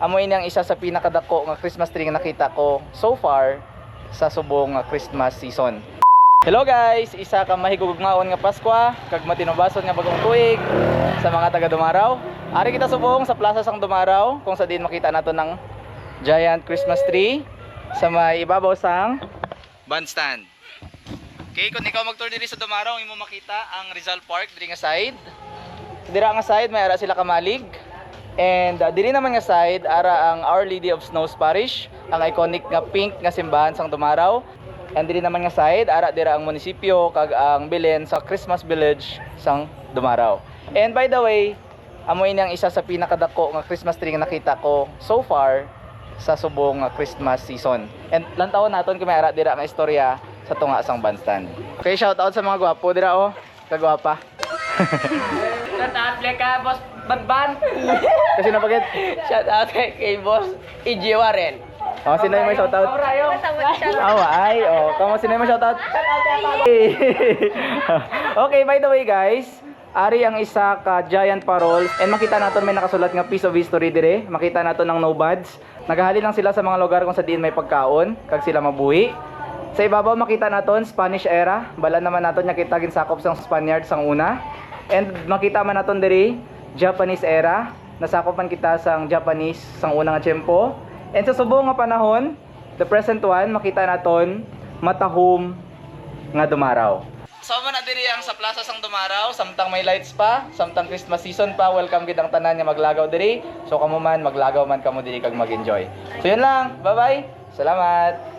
amo ini ang isa sa pinakadako nga Christmas tree nga nakita ko so far sa subong nga Christmas season. Hello guys, isa ka mahigugmaon nga Pasko kag matinubason nga bagong tuig sa mga taga Dumaraw. Ari kita subong sa Plaza sang Dumaraw kung sa din makita nato ng giant Christmas tree sa may ibabaw sang bandstand. Okay, kung ikaw mag-tour diri sa Dumaraw, imo makita ang Rizal Park diri nga side. Dira nga side may ara sila kamalig. And uh, diri naman nga side ara ang Our Lady of Snows Parish, ang iconic nga pink nga simbahan sang Dumaraw. And diri naman nga side ara dira ang munisipyo kag ang bilin sa Christmas Village sang Dumaraw. And by the way, amo ini ang isa sa pinakadako nga Christmas tree nga nakita ko so far sa subong Christmas season. And lantawon naton kay ara dira nga istorya sa tunga sang bandstand. Okay, shout out sa mga gwapo dira oh. Kagwapa. Shout out kay ka, Boss Banban. Kasi napagit. Shout out kay, kay Boss E.J. Warren. Oh, sino yung may shout out? Aurayo. Oh, ay, oh. Kamo sino yung may shout out? okay, by the way guys, ari ang isa ka giant parol and makita naton may nakasulat nga piece of history dire. Makita naton ng nomads. Naghahali lang sila sa mga lugar kung sa diin may pagkaon kag sila mabuhi. Sa ibabaw makita naton Spanish era. Bala naman naton nya kita ginsakop sang Spaniard sang una. And makita man naton diri Japanese era. Nasakop man kita sang Japanese sang una nga tiyempo. And sa subong nga panahon, the present one, makita naton matahom nga dumaraw. So man na diri ang sa Plaza sang Dumaraw, samtang may lights pa, samtang Christmas season pa, welcome gid ang tanan nga maglagaw diri. So kamo man maglagaw man kamo diri kag mag-enjoy. So yun lang. Bye-bye. Salamat.